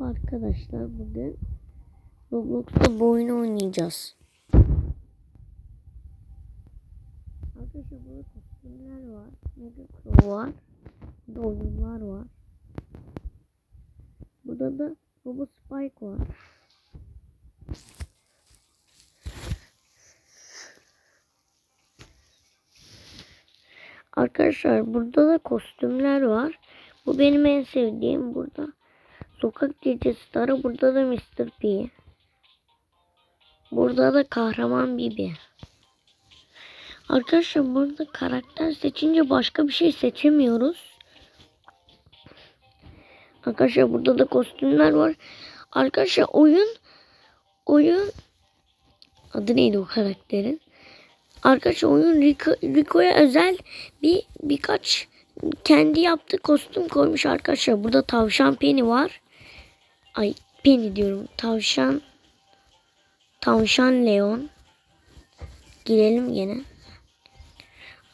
Arkadaşlar bugün Roblox'ta bu oyunu oynayacağız. Arkadaşlar burada kostümler var. Mega Crow var. Burada oyunlar var. Burada da Robo Spike var. Arkadaşlar burada da kostümler var. Bu benim en sevdiğim burada. Sokak Gece Starı burada da Mr. P. Burada da Kahraman Bibi. Arkadaşlar burada karakter seçince başka bir şey seçemiyoruz. Arkadaşlar burada da kostümler var. Arkadaşlar oyun oyun adı neydi o karakterin? Arkadaşlar oyun Rico, Rico'ya özel bir birkaç kendi yaptığı kostüm koymuş arkadaşlar. Burada tavşan Penny var. Ay Penny diyorum. Tavşan Tavşan Leon. Girelim gene.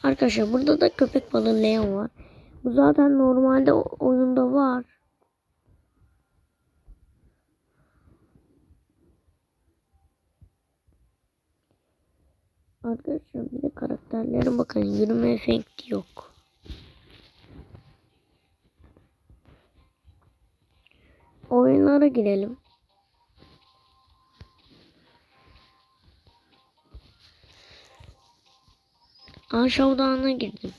Arkadaşlar burada da köpek balığı Leon var. Bu zaten normalde oyunda var. Arkadaşlar bir de karakterlere bakın. Yürüme efekti yok. Oyunlara girelim. Showdown'a girdim.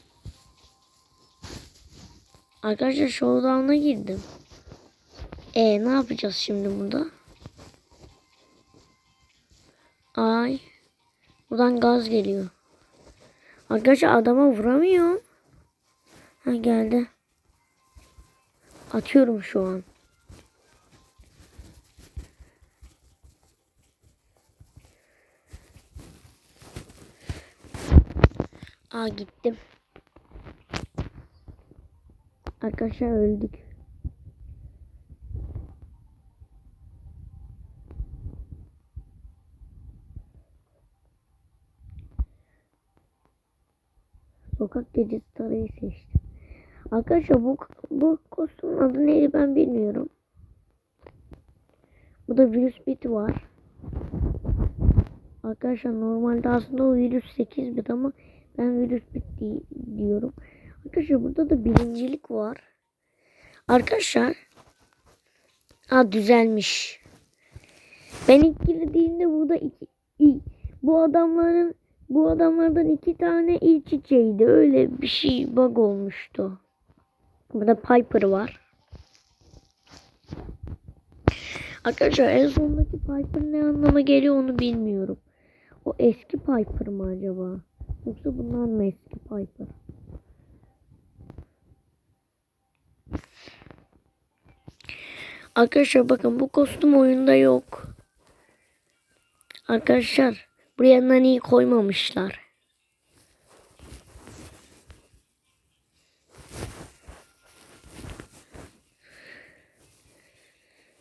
Arkadaşlar Showdown'a girdim. E ne yapacağız şimdi burada? Ay. Buradan gaz geliyor. Arkadaşlar adama vuramıyor. Ha geldi. Atıyorum şu an. Aa gittim. Arkadaşlar öldük. Sokak gecesi tarayı seçtim. Arkadaşlar bu bu kostümün adı neydi ben bilmiyorum. Bu da virüs bit var. Arkadaşlar normalde aslında o virüs 8 bit ama ben virüs bit di- diyorum. Arkadaşlar burada da birincilik var. Arkadaşlar ha düzelmiş. Ben ilk girdiğimde burada iki, i- bu adamların bu adamlardan iki tane iç içeydi. Öyle bir şey bug olmuştu. Burada Piper var. Arkadaşlar en sondaki Piper ne anlama geliyor onu bilmiyorum. O eski Piper mı acaba? Yoksa bundan mı eski Piper? Arkadaşlar bakın bu kostüm oyunda yok. Arkadaşlar buraya Nani'yi koymamışlar.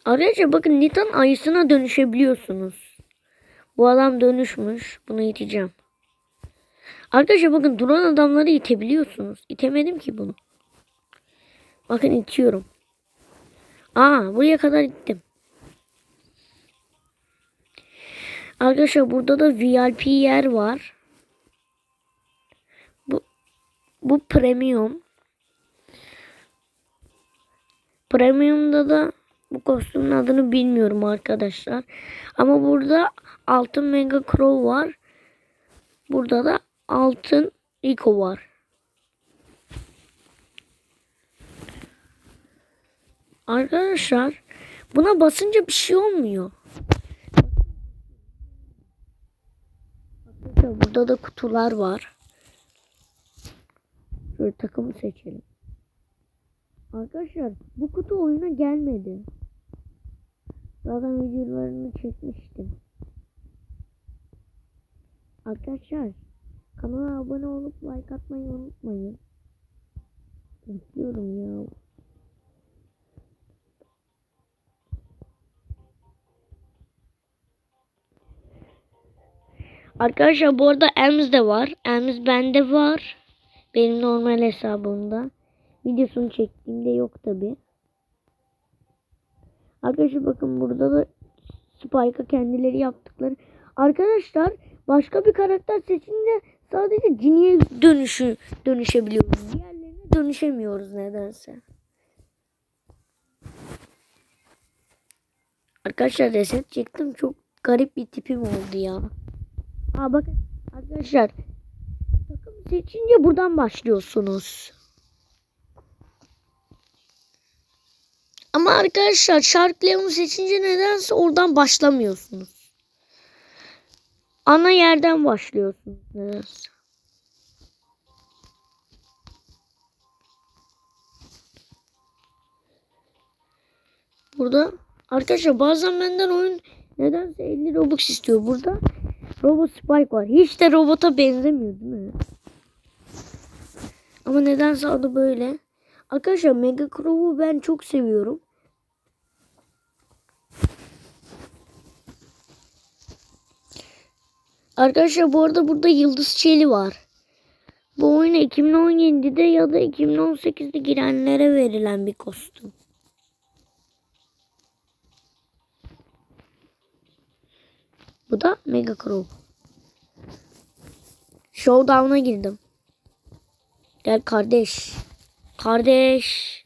Arkadaşlar bakın Nitan ayısına dönüşebiliyorsunuz. Bu adam dönüşmüş. Bunu iteceğim. Arkadaşlar bakın duran adamları itebiliyorsunuz. İtemedim ki bunu. Bakın itiyorum. Aa buraya kadar ittim. Arkadaşlar burada da VIP yer var. Bu bu premium. Premium'da da bu kostümün adını bilmiyorum arkadaşlar. Ama burada altın Mega Crow var. Burada da altın Rico var. Arkadaşlar buna basınca bir şey olmuyor. Burada da kutular var. Şöyle takımı seçelim. Arkadaşlar bu kutu oyuna gelmedi. Zaten videolarını çekmiştim. Arkadaşlar kanala abone olup like atmayı unutmayın. Bekliyorum ya. Arkadaşlar bu arada Ems de var. Ems bende var. Benim normal hesabımda. Videosunu çektiğimde yok tabi. Arkadaşlar bakın burada da Spike'a kendileri yaptıkları. Arkadaşlar başka bir karakter seçince sadece ciniye dönüşü dönüşebiliyoruz. Diğerlerine dönüşemiyoruz nedense. Arkadaşlar reset çektim. Çok garip bir tipim oldu ya. Aa bakın arkadaşlar takım seçince buradan başlıyorsunuz. Ama arkadaşlar Leon'u seçince nedense oradan başlamıyorsunuz. Ana yerden başlıyorsunuz Burada arkadaşlar bazen benden oyun nedense 50 Robux istiyor. Burada Robot Spike var. Hiç de robota benzemiyor değil mi? Ama nedense adı böyle. Arkadaşlar Mega Crow'u ben çok seviyorum. Arkadaşlar bu arada burada Yıldız Çeli var. Bu oyuna 2017'de ya da 2018'de girenlere verilen bir kostüm. Bu da Mega Crow. Showdown'a girdim. Gel kardeş. Kardeş.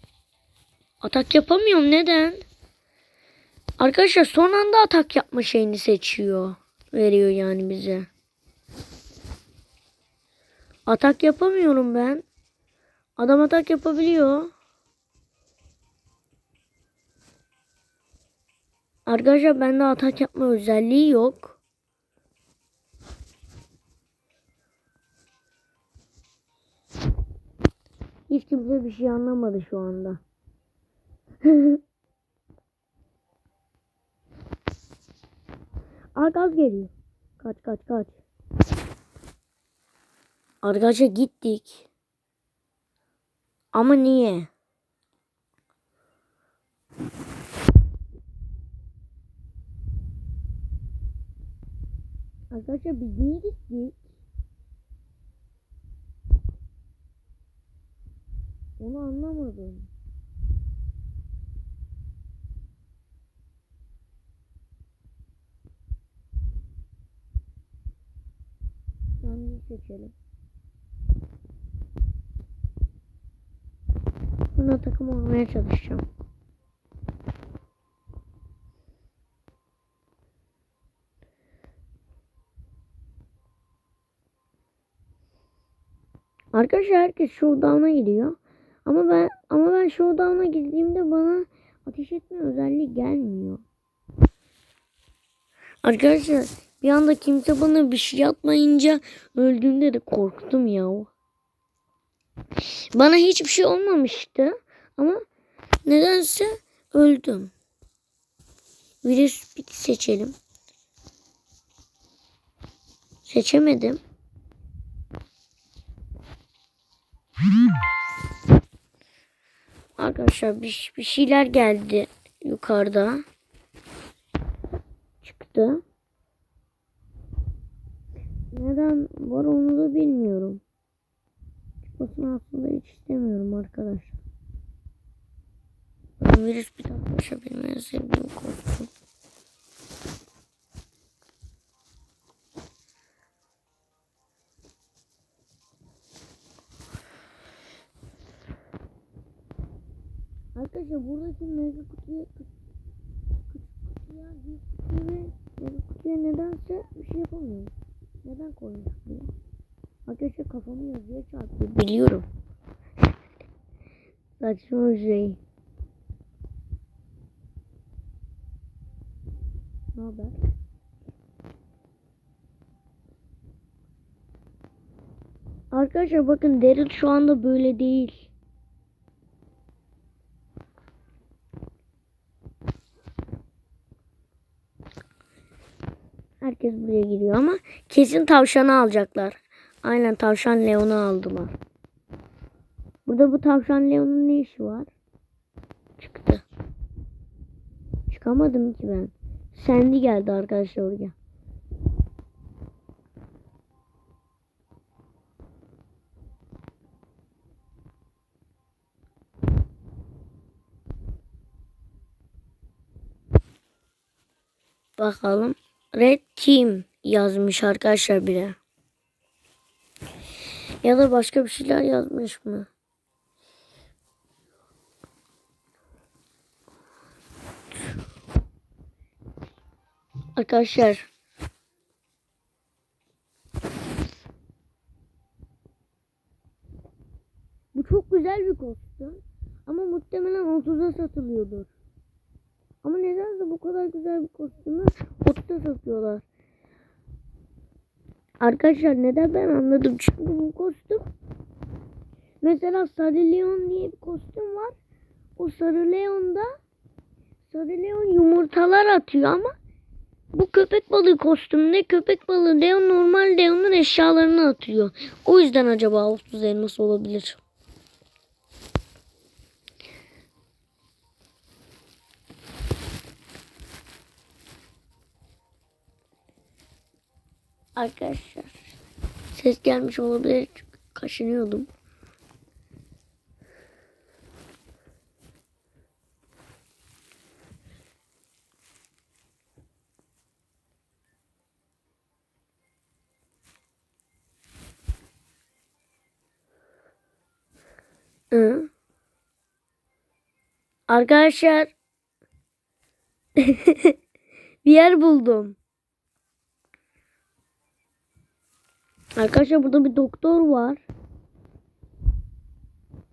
Atak yapamıyorum neden? Arkadaşlar son anda atak yapma şeyini seçiyor. Veriyor yani bize. Atak yapamıyorum ben. Adam atak yapabiliyor. Arkadaşlar bende atak yapma özelliği yok. Hiç kimse bir şey anlamadı şu anda. Aa gaz geliyor. Kaç kaç kaç. Arkadaşlar gittik. Ama niye? Arkadaşlar biz niye gittik? Onu anlamadım. Kendimizi seçelim. Buna takım olmaya çalışacağım. Arkadaşlar herkes showdown'a gidiyor. Ama ben ama ben showdown'a girdiğimde bana ateş etme özelliği gelmiyor. Arkadaşlar bir anda kimse bana bir şey yapmayınca öldüğümde de korktum ya. Bana hiçbir şey olmamıştı ama nedense öldüm. Virüs seçelim. Seçemedim. Arkadaşlar bir, bir şeyler geldi yukarıda. Çıktı. Neden var onu da bilmiyorum. Çıkmasını aslında hiç istemiyorum arkadaşlar. Virüs bir benim en sevdiğim korktum. Arkadaşlar buradaki mega kutuya kutuya büyük kutuya ve mega kutuya nedense bir şey yapamıyorum. Neden koymuş buraya? Arkadaşlar kafamı yazıya çarpıyor. Biliyorum. Saçma bir şey. Ne haber? Arkadaşlar bakın Daryl şu anda böyle değil. Herkes buraya giriyor ama kesin tavşanı alacaklar. Aynen tavşan Leon'u aldılar. Burada bu tavşan Leon'un ne işi var? Çıktı. Çıkamadım ki ben. Sandy geldi arkadaşlar oraya. Bakalım. Red Team yazmış arkadaşlar biri. Ya da başka bir şeyler yazmış mı? Arkadaşlar Bu çok güzel bir kostüm. Ama muhtemelen 30'a satılıyordur. Ama nedense bu kadar güzel bir kostümü 30'a satıyorlar. Arkadaşlar neden ben anladım. Çünkü bu kostüm mesela Sarı Leon diye bir kostüm var. O Sarı Leon'da Sarı Leon yumurtalar atıyor ama bu köpek balığı kostümünde köpek balığı Leon normal Leon'un eşyalarını atıyor. O yüzden acaba 30 elması olabilir. Arkadaşlar ses gelmiş olabilir çünkü kaşınıyordum. Hı. Arkadaşlar bir yer buldum. Arkadaşlar burada bir doktor var.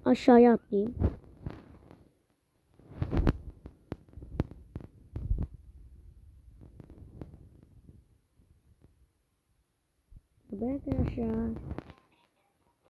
Aşağıya atlayayım. Burada arkadaşlar.